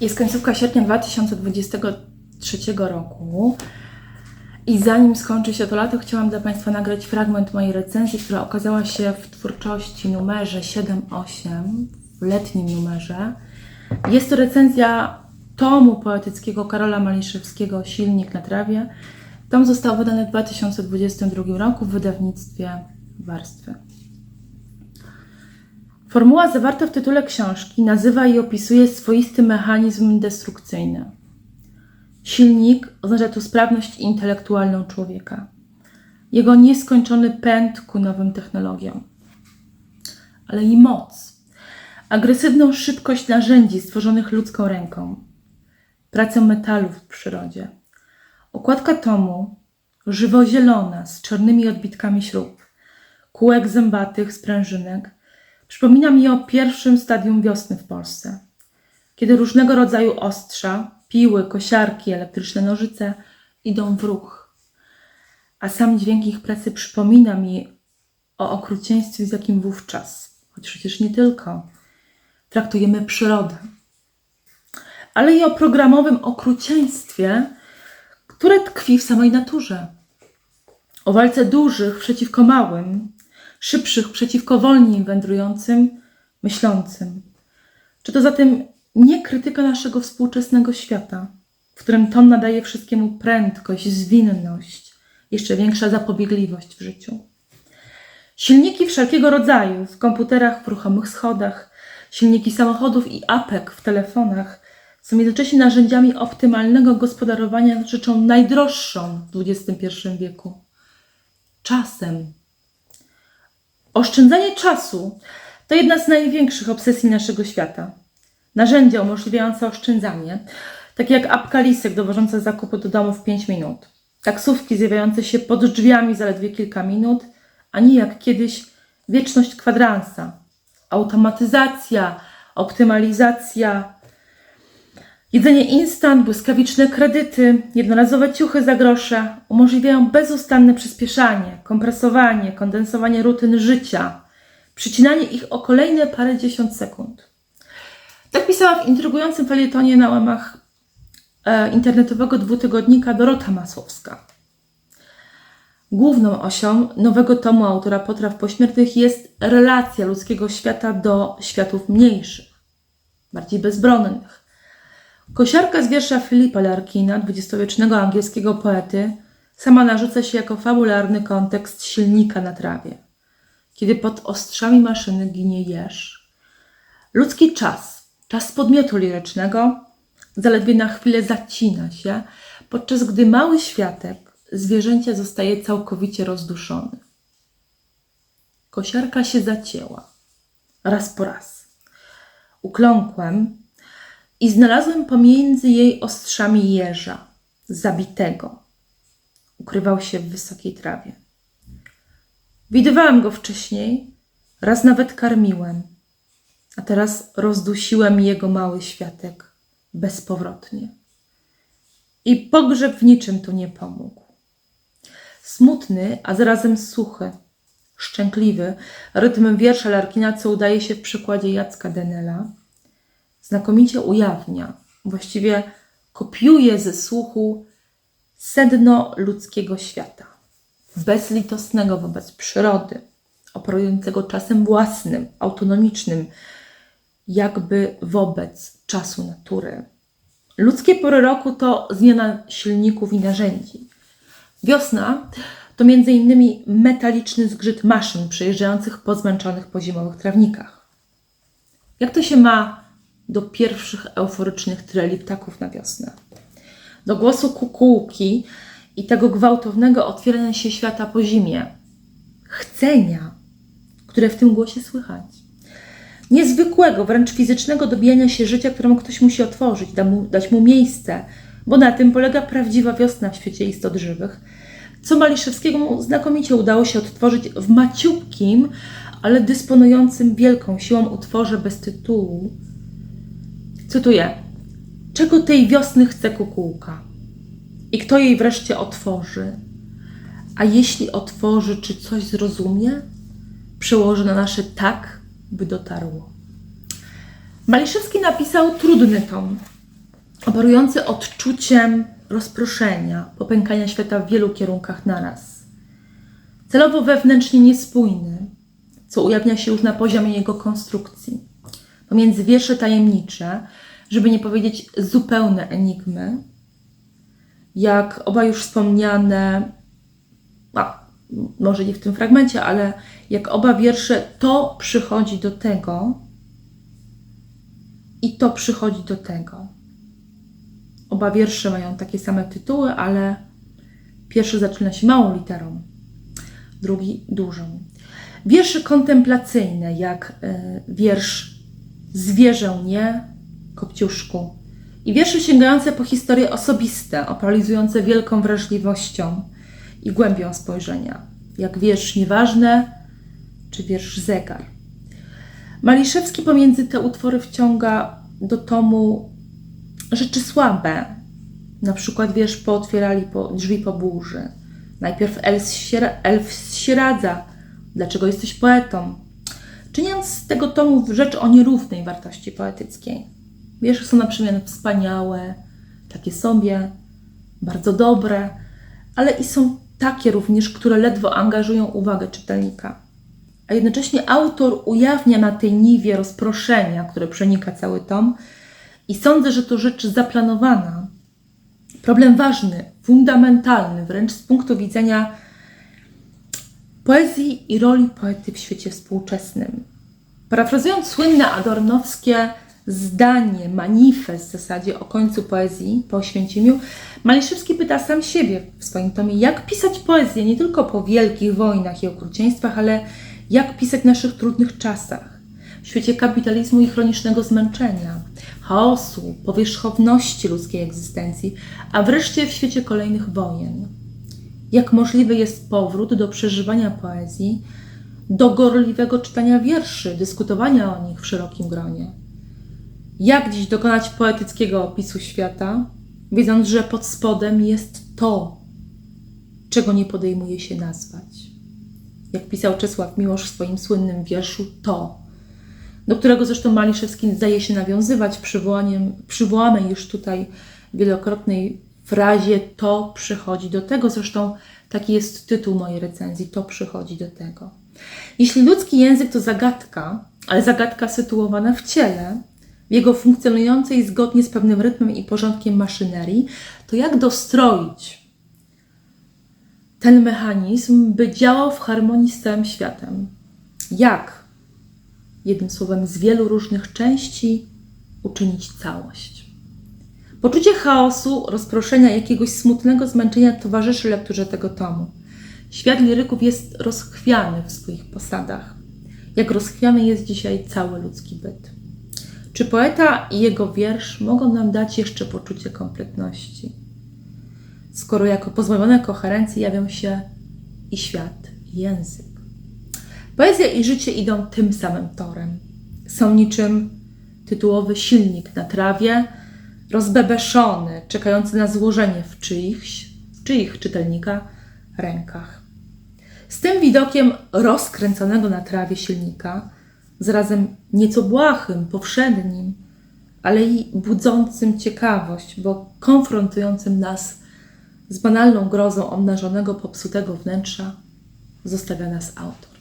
Jest końcówka sierpnia 2023 roku i zanim skończy się to lato, chciałam dla Państwa nagrać fragment mojej recenzji, która okazała się w twórczości numerze 7-8, w letnim numerze. Jest to recenzja tomu poetyckiego Karola Maliszewskiego Silnik na trawie. Tom został wydany w 2022 roku w wydawnictwie Warstwy. Formuła zawarta w tytule książki nazywa i opisuje swoisty mechanizm destrukcyjny. Silnik oznacza tu sprawność intelektualną człowieka, jego nieskończony pęd ku nowym technologiom, ale i moc, agresywną szybkość narzędzi stworzonych ludzką ręką, pracę metalu w przyrodzie. Okładka tomu. Żywo-zielona z czarnymi odbitkami śrub, kółek zębatych sprężynek Przypomina mi o pierwszym stadium wiosny w Polsce, kiedy różnego rodzaju ostrza, piły, kosiarki, elektryczne nożyce idą w ruch. A sam dźwięk ich pracy przypomina mi o okrucieństwie, z jakim wówczas, choć przecież nie tylko, traktujemy przyrodę, ale i o programowym okrucieństwie, które tkwi w samej naturze. O walce dużych przeciwko małym, szybszych przeciwko wolniej wędrującym, myślącym. Czy to zatem nie krytyka naszego współczesnego świata, w którym ton nadaje wszystkiemu prędkość, zwinność, jeszcze większa zapobiegliwość w życiu? Silniki wszelkiego rodzaju w komputerach, w ruchomych schodach, silniki samochodów i apek w telefonach są jednocześnie narzędziami optymalnego gospodarowania rzeczą najdroższą w XXI wieku czasem. Oszczędzanie czasu to jedna z największych obsesji naszego świata. Narzędzia umożliwiające oszczędzanie, takie jak apka Lisek dowożąca zakupy do domu w 5 minut, taksówki zjawiające się pod drzwiami zaledwie kilka minut, a nie jak kiedyś wieczność kwadransa, automatyzacja, optymalizacja, Jedzenie instant, błyskawiczne kredyty, jednorazowe ciuchy za grosze umożliwiają bezustanne przyspieszanie, kompresowanie, kondensowanie rutyn życia, przycinanie ich o kolejne parędziesiąt sekund. Tak pisała w intrygującym felietonie na łamach e, internetowego dwutygodnika Dorota Masłowska. Główną osią nowego tomu autora potraw pośmiertnych jest relacja ludzkiego świata do światów mniejszych, bardziej bezbronnych Kosiarka z wiersza Filipa Larkina, dwudziestowiecznego angielskiego poety, sama narzuca się jako fabularny kontekst silnika na trawie, kiedy pod ostrzami maszyny ginie jeż. Ludzki czas, czas podmiotu lirycznego, zaledwie na chwilę zacina się, podczas gdy mały światek zwierzęcia zostaje całkowicie rozduszony. Kosiarka się zacięła, raz po raz. Ukląkłem, i znalazłem pomiędzy jej ostrzami jeża, zabitego. Ukrywał się w wysokiej trawie. Widywałem go wcześniej, raz nawet karmiłem, a teraz rozdusiłem jego mały światek bezpowrotnie. I pogrzeb w niczym tu nie pomógł. Smutny, a zarazem suchy, szczękliwy, rytm wiersza Larkina, co udaje się w przykładzie Jacka Denela – znakomicie ujawnia, właściwie kopiuje ze słuchu sedno ludzkiego świata. Bezlitosnego wobec przyrody, operującego czasem własnym, autonomicznym, jakby wobec czasu natury. Ludzkie pory roku to zmiana silników i narzędzi. Wiosna to innymi metaliczny zgrzyt maszyn przejeżdżających po zmęczonych po zimowych trawnikach. Jak to się ma do pierwszych euforycznych treli ptaków na wiosnę. Do głosu kukułki i tego gwałtownego otwierania się świata po zimie. Chcenia, które w tym głosie słychać. Niezwykłego, wręcz fizycznego dobijania się życia, któremu ktoś musi otworzyć, da mu, dać mu miejsce, bo na tym polega prawdziwa wiosna w świecie istot żywych, co Maliszewskiemu znakomicie udało się odtworzyć w maciupkim, ale dysponującym wielką siłą utworze bez tytułu, Cytuję: Czego tej wiosny chce kukułka? I kto jej wreszcie otworzy? A jeśli otworzy, czy coś zrozumie? Przełoży na nasze tak, by dotarło. Maliszewski napisał trudny tom, operujący odczuciem rozproszenia, popękania świata w wielu kierunkach naraz. Celowo wewnętrznie niespójny, co ujawnia się już na poziomie jego konstrukcji. Pomiędzy wiersze tajemnicze, żeby nie powiedzieć zupełne enigmy, jak oba już wspomniane, a, może nie w tym fragmencie, ale jak oba wiersze, to przychodzi do tego i to przychodzi do tego. Oba wiersze mają takie same tytuły, ale pierwszy zaczyna się małą literą, drugi dużą. Wiersze kontemplacyjne, jak y, wiersz Zwierzę nie, Kopciuszku, i wiersze sięgające po historie osobiste, opalizujące wielką wrażliwością i głębią spojrzenia, jak wiersz Nieważne czy wiersz Zegar. Maliszewski pomiędzy te utwory wciąga do tomu rzeczy słabe. Na przykład wiersz pootwierali po, drzwi po burzy. Najpierw elf, siera, elf zradza, dlaczego jesteś poetą, czyniąc z tego tomu rzecz o nierównej wartości poetyckiej. Wiersze są na przemian wspaniałe, takie sobie, bardzo dobre, ale i są takie również, które ledwo angażują uwagę czytelnika. A jednocześnie autor ujawnia na tej niwie rozproszenia, które przenika cały tom, i sądzę, że to rzecz zaplanowana. Problem ważny, fundamentalny, wręcz z punktu widzenia poezji i roli poety w świecie współczesnym. Parafrazując słynne adornowskie zdanie, manifest w zasadzie o końcu poezji po Oświęcimiu, Maliszewski pyta sam siebie w swoim tomie, jak pisać poezję nie tylko po wielkich wojnach i okrucieństwach, ale jak pisać w naszych trudnych czasach, w świecie kapitalizmu i chronicznego zmęczenia, chaosu, powierzchowności ludzkiej egzystencji, a wreszcie w świecie kolejnych wojen. Jak możliwy jest powrót do przeżywania poezji, do gorliwego czytania wierszy, dyskutowania o nich w szerokim gronie. Jak dziś dokonać poetyckiego opisu świata, wiedząc, że pod spodem jest to, czego nie podejmuje się nazwać. Jak pisał Czesław Miłosz w swoim słynnym wierszu To, do którego zresztą Maliszewski zdaje się nawiązywać przywołaniem, przywołanej już tutaj wielokrotnej frazie To przychodzi do tego. Zresztą taki jest tytuł mojej recenzji To przychodzi do tego. Jeśli ludzki język to zagadka, ale zagadka sytuowana w ciele, w jego funkcjonującej zgodnie z pewnym rytmem i porządkiem maszynerii, to jak dostroić ten mechanizm, by działał w harmonii z całym światem? Jak, jednym słowem, z wielu różnych części uczynić całość? Poczucie chaosu, rozproszenia, jakiegoś smutnego zmęczenia towarzyszy lekturze tego tomu. Świat liryków jest rozchwiany w swoich posadach, jak rozchwiany jest dzisiaj cały ludzki byt. Czy poeta i jego wiersz mogą nam dać jeszcze poczucie kompletności? Skoro jako pozbawione koherencji jawią się i świat, i język. Poezja i życie idą tym samym torem. Są niczym tytułowy silnik na trawie, rozbebeszony, czekający na złożenie w czyichś, w czyich czytelnika rękach. Z tym widokiem rozkręconego na trawie silnika, zarazem nieco błahym, powszednim, ale i budzącym ciekawość, bo konfrontującym nas z banalną grozą obnażonego, popsutego wnętrza, zostawia nas autor.